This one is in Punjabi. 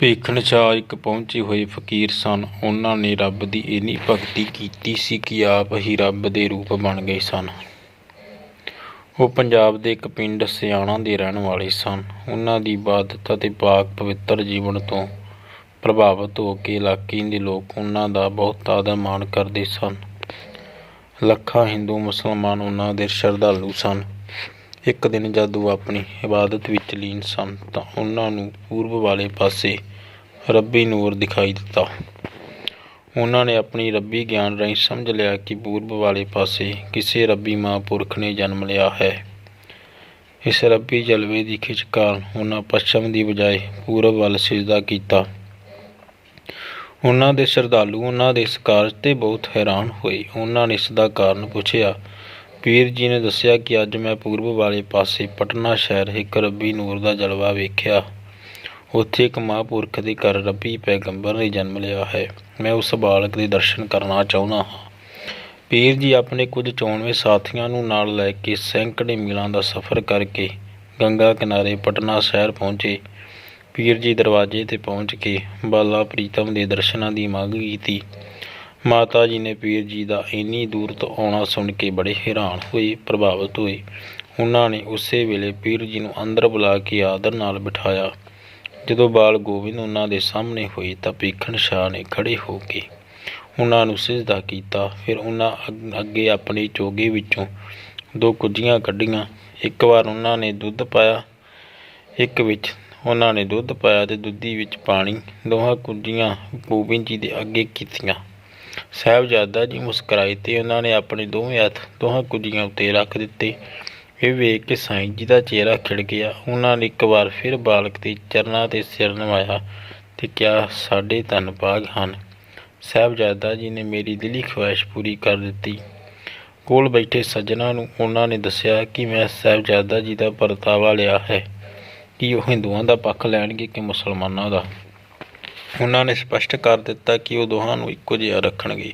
ਭੀਖਣ ਸ਼ਾਹ ਇੱਕ ਪਹੁੰਚੇ ਹੋਏ ਫ਼ਕੀਰ ਸਨ। ਉਹਨਾਂ ਨੇ ਰੱਬ ਦੀ ਇੰਨੀ ਭਗਤੀ ਕੀਤੀ ਸੀ ਕਿ ਆਪ ਹੀ ਰੱਬ ਦੇ ਰੂਪ ਬਣ ਗਏ ਸਨ। ਉਹ ਪੰਜਾਬ ਦੇ ਇੱਕ ਪਿੰਡ ਸਿਆਣਾ ਦੇ ਰਹਿਣ ਵਾਲੇ ਸਨ। ਉਹਨਾਂ ਦੀ ਇਬਾਦਤ ਅਤੇ ਪਾਕ ਪਵਿੱਤਰ ਜੀਵਨ ਤੋਂ ਪ੍ਰਭਾਵਿਤ ਹੋ ਕੇ ਇਲਾਕੇ ਦੇ ਲੋਕ ਉਹਨਾਂ ਦਾ ਬਹੁਤ ਆਦਰ ਮਾਣ ਕਰਦੇ ਸਨ। ਲੱਖਾਂ ਹਿੰਦੂ ਮੁਸਲਮਾਨ ਉਹਨਾਂ ਦੇ ਸ਼ਰਧਾਲੂ ਸਨ। ਇੱਕ ਦਿਨ ਜਦ ਉਹ ਆਪਣੀ ਇਬਾਦਤ ਵਿੱਚ ਲੀਨ ਸਨ ਤਾਂ ਉਹਨਾਂ ਨੂੰ ਪੂਰਬ ਵਾਲੇ ਪਾਸੇ ਰੱਬੀ ਨੂਰ ਦਿਖਾਈ ਦਿੱਤਾ। ਉਹਨਾਂ ਨੇ ਆਪਣੀ ਰੱਬੀ ਗਿਆਨ ਰਾਹੀਂ ਸਮਝ ਲਿਆ ਕਿ ਪੂਰਬ ਵਾਲੇ ਪਾਸੇ ਕਿਸੇ ਰੱਬੀ ਮਹਾਂਪੁਰਖ ਨੇ ਜਨਮ ਲਿਆ ਹੈ। ਇਸ ਰੱਬੀ ਜਲਵੇ ਦੀ ਖਿੱਚ ਕਾਰਨ ਉਹਨਾਂ ਪੱਛਮ ਦੀ ਬਜਾਏ ਪੂਰਬ ਵੱਲ ਸਿਜਦਾ ਕੀਤਾ। ਉਹਨਾਂ ਦੇ ਸ਼ਰਧਾਲੂ ਉਹਨਾਂ ਦੇ ਇਸ ਕਾਰਜ ਤੇ ਬਹੁਤ ਹੈਰਾਨ ਹੋਏ। ਉਹਨਾਂ ਨੇ ਇਸ ਦਾ ਕਾਰਨ ਪੁੱਛਿਆ, ਪੀਰ ਜੀ ਨੇ ਦੱਸਿਆ ਕਿ ਅੱਜ ਮੈਂ ਪੂਰਬ ਵਾਲੇ ਪਾਸੇ ਪਟਨਾ ਸ਼ਹਿਰ ਇੱਕ ਰੱਬੀ ਨੂਰ ਦਾ ਜਲਵਾ ਵੇਖਿਆ। ਉੱਥੇ ਇੱਕ ਮਹਾਂਪੁਰਖ ਦੇ ਘਰ ਰੱਬੀ ਪੈਗੰਬਰ ਨੇ ਜਨਮ ਲਿਆ ਹੈ। ਮੈਂ ਉਸ ਬਾਲਕ ਦੇ ਦਰਸ਼ਨ ਕਰਨਾ ਚਾਹੁੰਦਾ ਹਾਂ। ਪੀਰ ਜੀ ਆਪਣੇ ਕੁਝ ਚੋਣਵੇਂ ਸਾਥੀਆਂ ਨੂੰ ਨਾਲ ਲੈ ਕੇ ਸੈਂਕੜੇ ਮੀਲਾਂ ਦਾ ਸਫ਼ਰ ਕਰਕੇ ਗੰਗਾ ਕਿਨਾਰੇ ਪਟਨਾ ਸ਼ਹਿਰ ਪਹੁੰਚੇ। ਪੀਰ ਜੀ ਦਰਵਾਜ਼ੇ ਤੇ ਪਹੁੰਚ ਕੇ ਬਾਲਾ ਪ੍ਰੀਤਮ ਦੇ ਦਰਸ਼ਨਾਂ ਦੀ ਮੰਗ ਕੀਤੀ। ਮਾਤਾ ਜੀ ਨੇ ਪੀਰ ਜੀ ਦਾ ਇੰਨੀ ਦੂਰ ਤੋਂ ਆਉਣਾ ਸੁਣ ਕੇ ਬੜੇ ਹੈਰਾਨ ਹੋਏ, ਪ੍ਰਭਾਵਿਤ ਹੋਏ। ਉਹਨਾਂ ਨੇ ਉਸੇ ਵੇਲੇ ਪੀਰ ਜੀ ਨੂੰ ਅੰਦਰ ਬੁਲਾ ਕੇ ਆਦਰ ਨਾਲ ਬਿਠਾਇਆ। ਜਦੋਂ ਬਾਲ ਗੋਬਿੰਦ ਉਹਨਾਂ ਦੇ ਸਾਹਮਣੇ ਹੋਏ ਤਾਂ ਭੀਖਣ ਸ਼ਾਹ ਨੇ ਖੜ੍ਹੇ ਹੋ ਕੇ ਉਹਨਾਂ ਨੂੰ ਸਿਜਦਾ ਕੀਤਾ। ਫਿਰ ਉਹਨਾਂ ਅੱਗੇ ਆਪਣੇ ਚੋਗੇ ਵਿੱਚੋਂ ਦੋ ਕੁੱਜੀਆਂ ਕੱਢੀਆਂ। ਇੱਕ ਵਾਰ ਉਹਨਾਂ ਨੇ ਦੁੱਧ ਪਾਇਆ। ਇੱਕ ਵਿੱਚ ਉਹਨਾਂ ਨੇ ਦੁੱਧ ਪਾਇਆ ਤੇ ਦੁੱਧੀ ਵਿੱਚ ਪਾਣੀ। ਦੋਹਾਂ ਕੁੱਜੀਆਂ ਗੋਬਿੰਦ ਜੀ ਦੇ ਅੱਗੇ ਕੀਤੀਆਂ। ਸਾਹਿਬਜ਼ਾਦਾ ਜੀ ਮੁਸਕਰਾਏ ਤੇ ਉਹਨਾਂ ਨੇ ਆਪਣੇ ਦੋਵੇਂ ਹੱਥ ਦੋਹਾਂ ਕੁੱਜੀਆਂ ਉੱਤੇ ਰੱਖ ਦਿੱਤੇ। ਇਹ ਵੇਖ ਕੇ ਸਾਈਂ ਜੀ ਦਾ ਚਿਹਰਾ ਖਿੜ ਗਿਆ। ਉਹਨਾਂ ਨੇ ਇੱਕ ਵਾਰ ਫਿਰ ਬਾਲਕ ਦੇ ਚਰਨਾਂ ਤੇ ਸਿਰ ਨਵਾਇਆ ਤੇ ਕਿਹਾ, ਸਾਡੇ ਧੰਨ ਭਾਗ ਹਨ। ਸਾਹਿਬਜ਼ਾਦਾ ਜੀ ਨੇ ਮੇਰੀ ਦਿਲੀ ਖੁਆਇਸ਼ ਪੂਰੀ ਕਰ ਦਿੱਤੀ। ਕੋਲ ਬੈਠੇ ਸੱਜਣਾ ਨੂੰ ਉਹਨਾਂ ਨੇ ਦੱਸਿਆ ਕਿ ਮੈਂ ਸਾਹਿਬਜ਼ਾਦਾ ਜੀ ਦਾ ਪਰਤਾਵਾ ਲਿਆ ਹੈ, ਕਿ ਉਹ ਹਿੰਦੂਆਂ ਦਾ ਪੱਖ ਲੈਣਗੇ ਕਿ ਮੁਸਲਮਾਨਾਂ ਦਾ। ਉਹਨਾਂ ਨੇ ਸਪਸ਼ਟ ਕਰ ਦਿੱਤਾ ਕਿ ਉਹ ਦੋਹਾਂ ਨੂੰ ਇੱਕੋ ਜਿਹਾ ਰੱਖਣਗੇ।